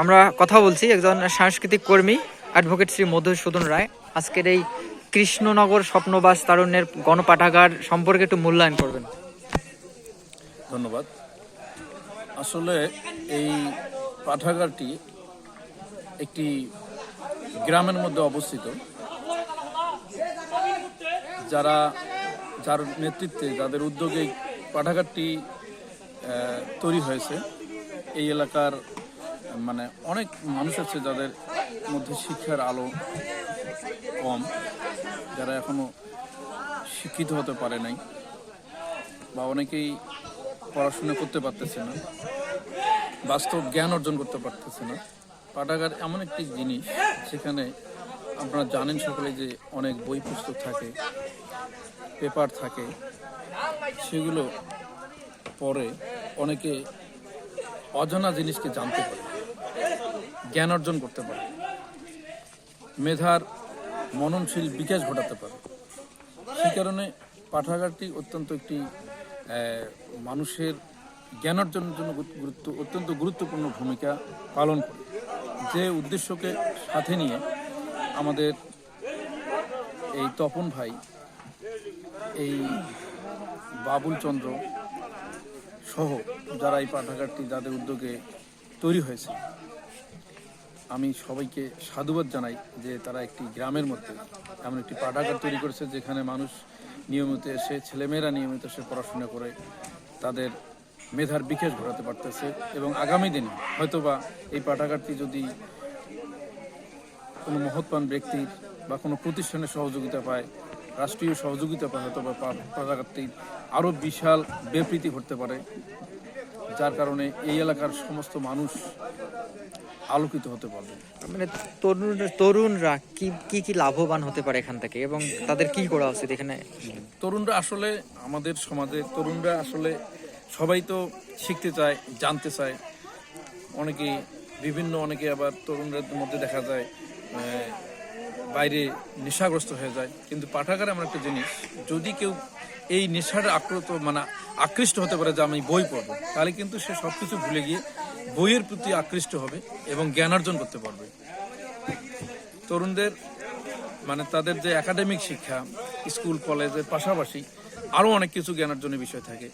আমরা কথা বলছি একজন সাংস্কৃতিক কর্মী অ্যাডভোকেট শ্রী মধুসূদন রায়। আজকের এই কৃষ্ণনগর স্বপ্নবাস তারুণ্যের গণপাঠাগার সম্পর্কে একটু মূল্যায়ন করবেন। ধন্যবাদ। আসলে এই পাঠাগারটি একটি গ্রামের মধ্যে অবস্থিত। যারা, যার নেতৃত্বে, যাদের উদ্যোগে পাঠাগারটি তৈরি হয়েছে, এই এলাকার মানে অনেক মানুষ আছে যাদের মধ্যে শিক্ষার আলো কম, যারা এখনও শিক্ষিত হতে পারে নাই বা অনেকেই পড়াশোনা করতে পারতেছে না, বাস্তব জ্ঞান অর্জন করতে পারতেছে না। পাঠাগার এমন একটি জিনিস সেখানে আপনারা জানেন সকলে যে অনেক বই পুস্তক থাকে, পেপার থাকে, সেগুলো পরে অনেকে অজানা জিনিসকে জানতে পারে। জ্ঞান অর্জন করতে পারে। মেধার মননশীল বিকাশ ঘটাতে পারে। সেই কারণে পাঠাগারটি অত্যন্ত একটি মানুষের জ্ঞান অর্জনের জন্য গুরুত্ব, অত্যন্ত গুরুত্বপূর্ণ ভূমিকা পালন করে। যে উদ্দেশ্যকে সাথে নিয়ে আমাদের এই তপন ভাই, এই বাবুল চন্দ্র সহ যারা এই পাঠাগারটি, যাদের উদ্যোগে তৈরি হয়েছে আমি সবাইকে সাধুবাদ জানাই যে তারা একটি গ্রামের মধ্যে এমন একটি পাঠাগার তৈরি করেছে যেখানে মানুষ নিয়মিত এসে, ছেলেমেয়েরা নিয়মিত এসে পড়াশোনা করে তাদের মেধার বিকাশ ঘটাতে পারতেছে এবং আগামী দিনে হয়তোবা এই পাঠাগারটি যদি কোনো মহৎবান ব্যক্তির বা কোনো প্রতিষ্ঠানের সহযোগিতা পায়, রাষ্ট্রীয় সহযোগিতা পায় হয়তো বা পা- পাঠাগারটি আরও বিশাল বিবৃতি ঘটতে পারে, যার কারণে এই এলাকার সমস্ত মানুষ আলোকিত হতে পারবে। মানে তরুণ তরুণরা কি কি কি লাভবান হতে পারে এখান থেকে এবং তাদের কি করা উচিত এখানে? তরুণরা আসলে আমাদের সমাজে তরুণরা আসলে সবাই তো শিখতে চায় জানতে চায়। অনেকে বিভিন্ন অনেকে আবার তরুণদের মধ্যে দেখা যায় বাইরে নেশাগ্রস্ত হয়ে যায়। কিন্তু পাঠাগার এমন একটা জিনিস যদি কেউ এই নেশার আক্রত মানে আকৃষ্ট হতে পারে যে আমি বই পড়ব তাহলে কিন্তু সে সব কিছু ভুলে গিয়ে বইয়ের প্রতি আকৃষ্ট হবে এবং জ্ঞান অর্জন করতে পারবে। তরুণদের মানে তাদের যে একাডেমিক শিক্ষা স্কুল কলেজের পাশাপাশি আরও অনেক কিছু জ্ঞান অর্জনের বিষয় থাকে।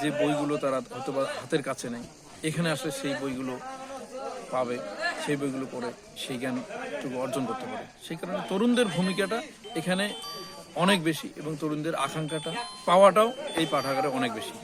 যে বইগুলো তারা হয়তো হাতের কাছে নেই, এখানে আসলে সেই বইগুলো পাবে, সেই বইগুলো পড়ে সেই জ্ঞানটুকু অর্জন করতে পারে। সেই কারণে তরুণদের ভূমিকাটা এখানে অনেক বেশি এবং তরুণদের আকাঙ্ক্ষাটা পাওয়াটাও এই পাঠাগারে অনেক বেশি।